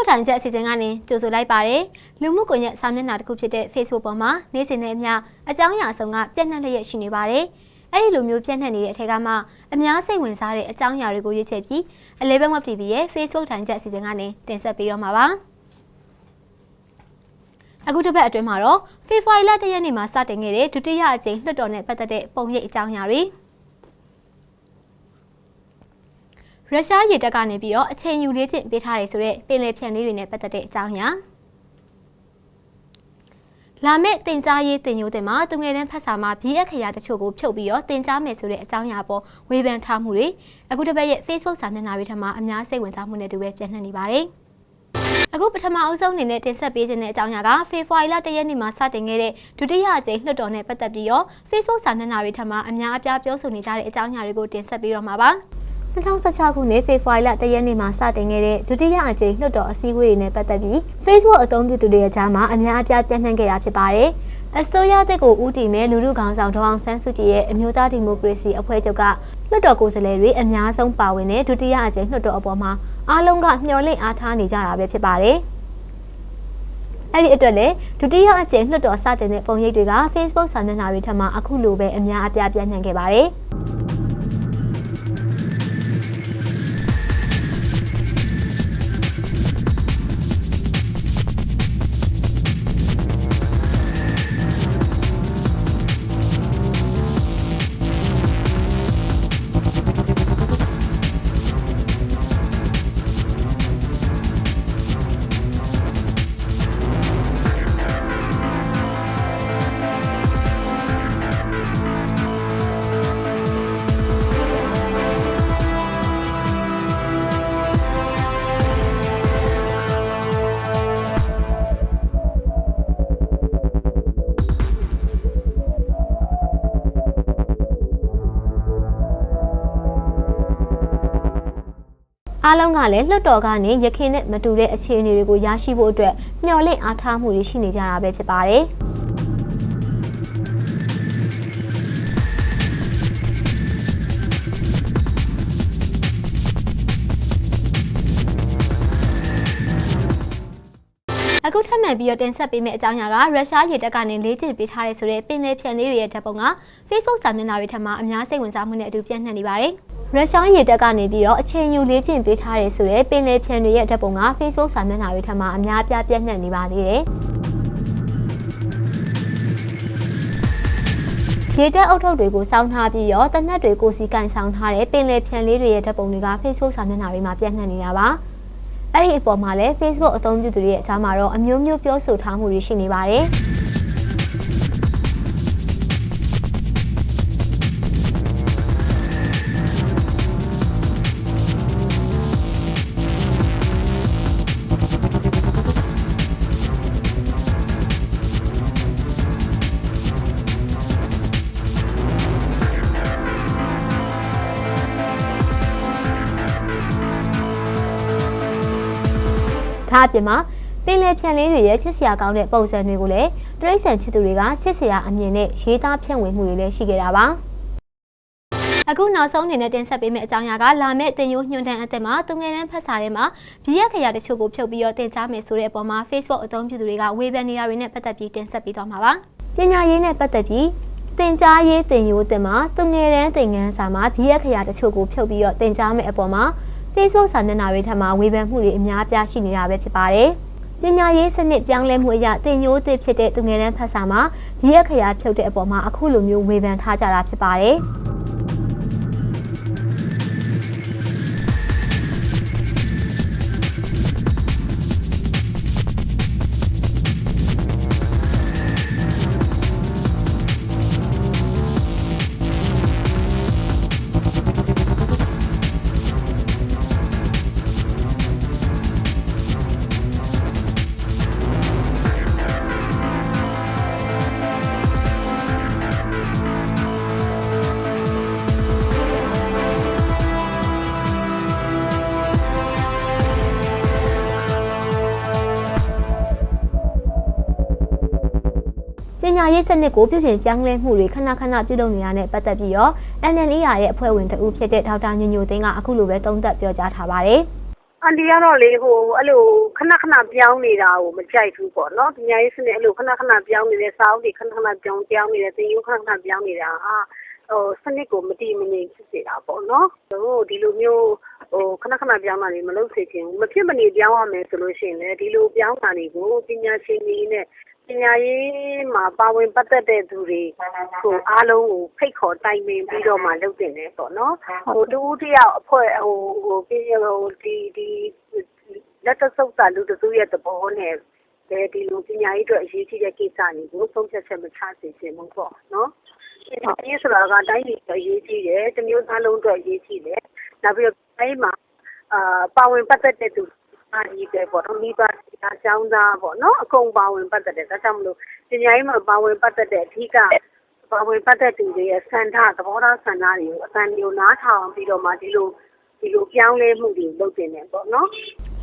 Facebook ထိုင်ချက်အစီအစဉ်ကနေကြိုဆိုလိုက်ပါတယ်လူမှုကွန်ရက်စာမျက်နှာတစ်ခုဖြစ်တဲ့ Facebook ပေါ်မှာနေ့စဉ်နဲ့အမျှအကြောင်းအရာစုံကပြန့်နှံ့လျက်ရှိနေပါတယ်အဲ့ဒီလိုမျိုးပြန့်နှံ့နေတဲ့အထက်ကမှအများစိတ်ဝင်စားတဲ့အကြောင်းအရာတွေကိုရွေးချယ်ပြီးအလေးဘက်ဝက် TV ရဲ့ Facebook ထိုင်ချက်အစီအစဉ်ကနေတင်ဆက်ပေးတော့မှာပါအခုတစ်ပတ်အတွင်းမှာတော့ Facebook လတရက်နေ့မှာစတင်ခဲ့တဲ့ဒုတိယအကြိမ်လွှတ်တော်နဲ့ပတ်သက်တဲ့ပုံရိပ်အကြောင်းအရာတွေ ရုရှားရေတပ်ကနေပြီးတော့အချိန်ယူလေးချင်းပေးထားတယ်ဆိုတော့ပင်လယ်ဖြန်လေးတွေနဲ့ပတ်သက်တဲ့အကြောင်းအရာလာမယ့်တင် जा ရေးတင်ညိုတင်မှာသူငယ်တန်းဖတ်စာမှာဘီအက်ခရာတချို့ကိုဖြုတ်ပြီးတော့တင် जा မယ်ဆိုတဲ့အကြောင်းအရာပေါ်ဝေဖန်ထားမှုတွေအခုတစ်ပတ်ရဲ့ Facebook စာမျက်နှာတွေထမှာအများစိတ်ဝင်စားမှုနဲ့တူပဲပြန့်နှံ့နေပါတယ်အခုပထမအဦးဆုံးအနေနဲ့တင်ဆက်ပေးခြင်းတဲ့အကြောင်းအရာကဖေဖော်ဝါရီလ၁ရက်နေ့မှာစတင်ခဲ့တဲ့ဒုတိယအကြိမ်လွှတ်တော်နဲ့ပတ်သက်ပြီးတော့ Facebook စာမျက်နှာတွေထမှာအများအပြားပြောဆိုနေကြတဲ့အကြောင်းအရာတွေကိုတင်ဆက်ပေးတော့မှာပါ 2016ခုနှစ်ဖေဖော်ဝါရီလ၁ရက်နေ့မှာစတင်ခဲ့တဲ့ဒုတိယအကြိမ်လွှတ်တော်အစည်းအဝေးတွေနဲ့ပတ်သက်ပြီး Facebook အသုံးပြုသူတွေရဲ့ကြားမှာအများအပြားပြန့်နှံ့ခဲ့တာဖြစ်ပါတယ်။အစိုးရတက်ကိုဦးတည်မဲ့လူလူခေါင်းဆောင်ဒေါအောင်ဆန်းစုကြည်ရဲ့အမျိုးသားဒီမိုကရေစီအဖွဲ့ချုပ်ကလွှတ်တော်ကိုယ်စားလှယ်တွေအများဆုံးပါဝင်တဲ့ဒုတိယအကြိမ်လွှတ်တော်အပေါ်မှာအားလုံးကမျှော်လင့်အားထားနေကြတာပဲဖြစ်ပါတယ်။အဲ့ဒီအတွက်လေဒုတိယအကြိမ်လွှတ်တော်စတင်တဲ့ပုံရိပ်တွေက Facebook စာမျက်နှာတွေထက်မှအခုလိုပဲအများအပြားပြန့်နှံ့ခဲ့ပါတယ်။ အားလုံးကလည်းလွှတ်တော်ကနေရခင်နဲ့မတူတဲ့အခြေအနေတွေကိုရရှိဖို့အတွက်မျှော်လင့်အားထားမှုတွေရှိနေကြတာပဲဖြစ်ပါတယ်။ အခုထပ်မံပြီးတော့တင်ဆက်ပေးမယ့်အကြောင်းအရာကရုရှားရေတပ်ကနေလေးကျစ်ပေးထားတဲ့ဆိုတဲ့ပင်လယ်ဖြန်လေးတွေရဲ့ဓာတ်ပုံက Facebook စာမျက်နှာတွေထက်မှအများစိတ်ဝင်စားမှုနဲ့အတူပြန့်နှံ့နေပါတယ်။ရုရှားရေတပ်ကနေပြီးတော့အချိန်ယူလေးကျင့်ပေးထားတဲ့ဆိုတဲ့ပင်လယ်ဖြန်တွေရဲ့ဓာတ်ပုံက Facebook စာမျက်နှာတွေထက်မှအများပြားပြန့်နှံ့နေပါသေးတယ်။ရေတက်အုပ်ထုပ်တွေကိုစောင်းထားပြီးတော့တနက်တွေကိုစီကင်ဆောင်ထားတဲ့ပင်လယ်ဖြန်လေးတွေရဲ့ဓာတ်ပုံတွေက Facebook စာမျက်နှာတွေမှာပြန့်နှံ့နေတာပါ။ အဲ့ဒီအပေါ်မှာလည်း Facebook အသုံးပြုသူတွေရဲ့အစားမှာတော့အမျိုးမျိုးပြောဆိုထားမှုတွေရှိနေပါတယ်။ ဒါအပြင်မှာပင်လယ်ဖြန်လေးတွေရဲ့ချစ်စရာကောင်းတဲ့ပုံစံတွေကိုလည်းတရိတ်ဆန်ချစ်သူတွေကချစ်စရာအမြင်နဲ့ရေးသားဖြန့်ဝေမှုတွေလည်းရှိခဲ့တာပါအခုနောက်ဆုံးအနေနဲ့တင်ဆက်ပေးမယ့်အကြောင်းအရာကလာမယ့်တင်ရိုးညွှန်တန်းအသက်မှာသူငယ်တန်းဖတ်စာထဲမှာဘီရက်ခရာတချို့ကိုဖြုတ်ပြီးတော့တင်ကြားမယ်ဆိုတဲ့အပေါ်မှာ Facebook အသုံးပြုသူတွေကဝေဖန်နေတာတွေနဲ့ပတ်သက်ပြီးတင်ဆက်ပေးသွားမှာပါပညာရေးနဲ့ပတ်သက်ပြီးတင်ကြားရေးတင်ရိုးတင်မှာသူငယ်တန်းသင်ခန်းစာမှာဘီရက်ခရာတချို့ကိုဖြုတ်ပြီးတော့တင်ကြားမယ်အပေါ်မှာ Facebook စာမျက်နှာတွေထက်မှာဝေဖန်မှုတွေအများအပြားရှိနေတာပဲဖြစ်ပါတယ်။ပညာရေးစနစ်ပြောင်းလဲမှုအရတင်ညိုးသစ်ဖြစ်တဲ့သူငယ်တန်းဖတ်စာမှာဒီရက်ခရာဖြုတ်တဲ့အပေါ်မှာအခုလိုမျိုးဝေဖန်ထားကြတာဖြစ်ပါတယ်။ ညာရေးစနစ်ကိုပြုပြင်ပြောင်းလဲမှုတွေခဏခဏပြုလုပ်နေတာနဲ့ပတ်သက်ပြီးတော့ NLA ရဲ့အဖွဲ့ဝင်တဦးဖြစ်တဲ့ဒေါက်တာညညိုသိန်းကအခုလိုပဲသုံးသပ်ပြောကြားထားပါတယ်အန်ဒီကတော့လေဟိုအဲ့လိုခဏခဏပြောင်းနေတာကိုမကြိုက်ဘူးပေါ့နော်ပညာရေးစနစ်အဲ့လိုခဏခဏပြောင်းနေတဲ့စာအုပ်တွေခဏခဏပြောင်းပြောင်းနေတဲ့သင်ယူခဏခဏပြောင်းနေတာဟာဟိုစနစ်ကိုမတည်မငြိမ်ဖြစ်စေတာပေါ့နော်ဟိုဒီလိုမျိုးဟိုခဏခဏပြောင်းတာတွေမလုပ်စေချင်ဘူးမဖြစ်မနေပြောင်းရမယ်ဆိုလို့ရှိရင်လည်းဒီလိုပြောင်းတာတွေကိုပညာရှင်တွေနဲ့ ပညာရေးမှာ ပါဝင်ပတ်သက်တဲ့သူတွေဟိုအားလုံးကို ဖိတ်ခေါ်တိုင်ပင်ပြီးတော့မှ လုပ်တင်တယ်ပေါ့နော်ဟိုတူတယောက်အဖွဲ့ဟိုဟိုပြည်ဟိုဒီဒီလက်တဆုပ်စာ လူတစုရဲ့သဘောနဲ့ပဲ ဒီလိုပညာရေးအတွက် အရေးကြီးတဲ့ကိစ္စတွေကိုသုံးချက်ချက်မချစေချင်ဘူးပေါ့နော် ပညာရေးဆိုတာက တိုင်းပြည်အတွက် အရေးကြီးတယ် တမျိုးသားလုံးအတွက် အရေးကြီးတယ် နောက်ပြီးတော့အဲဒီမှာအာပါဝင်ပတ်သက်တဲ့သူ အားကြီးပဲပေါ့နော်မိဘအကြောင်းသားပေါ့နော်အကုန်ပါဝင်ပတ်သက်တယ်ဒါကြောင့်မလို့ပညာရေးမှာပါဝင်ပတ်သက်တဲ့အထူးကပါဝင်ပတ်သက်သူတွေရဲ့စံထားသဘောထားစံထားတွေကိုအတန်မျိုးနားထောင်ပြီးတော့မှဒီလိုဒီလိုပြောင်းလဲမှုတွေလုပ်တင်တယ်ပေါ့နော်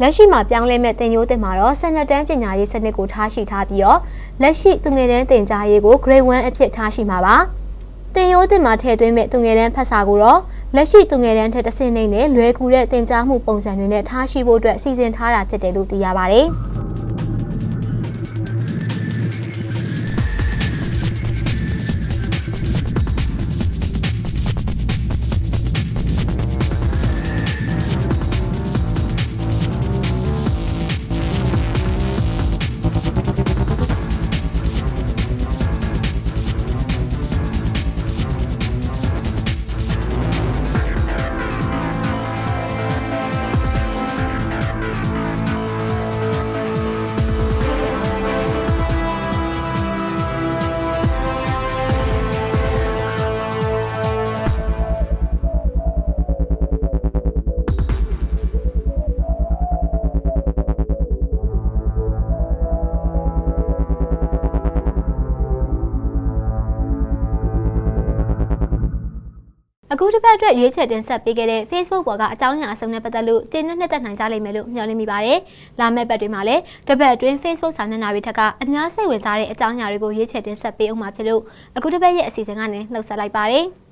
လက်ရှိမှာပြောင်းလဲမဲ့တင်ရိုးတင်မှာတော့စနတန်းပညာရေးစနစ်ကိုထားရှိထားပြီးတော့လက်ရှိသူငယ်တန်းတင်ကြားရေးကို grade 1အဖြစ်ထားရှိမှာပါ တင်ရိုးတင်မှာထည့်သွင်းမဲ့သူငယ်တန်းဖတ်စာကိုတော့လက်ရှိသူငယ်တန်းထက်တစ်ဆင့်နှိမ့်နဲ့လွယ်ကူတဲ့တင်ကြားမှုပုံစံတွေနဲ့ထားရှိဖို့အတွက်စီစဉ်ထားတာဖြစ်တယ်လို့သိရပါတ အခုတစ်ပတ်အတွက်ရွေးချယ်တင်ဆက်ပေးခဲ့တဲ့ Facebook ပေါ်ကအကြောင်းအရာအစုံနဲ့ပတ်သက်လို့ကျေနပ်နှစ်သက်နိုင်ကြလိမ့်မယ်လို့မျှော်လင့်မိပါတယ်။လာမယ့်ပတ်တွေမှာလည်းတစ်ပတ်အတွင်း Facebook စာမျက်နှာတွေထက်ကအများစိတ်ဝင်စားတဲ့အကြောင်းအရာတွေကိုရွေးချယ်တင်ဆက်ပေးအောင်မှာဖြစ်လို့အခုတစ်ပတ်ရဲ့အစီအစဉ်ကနေနှုတ်ဆက်လိုက်ပါတယ်။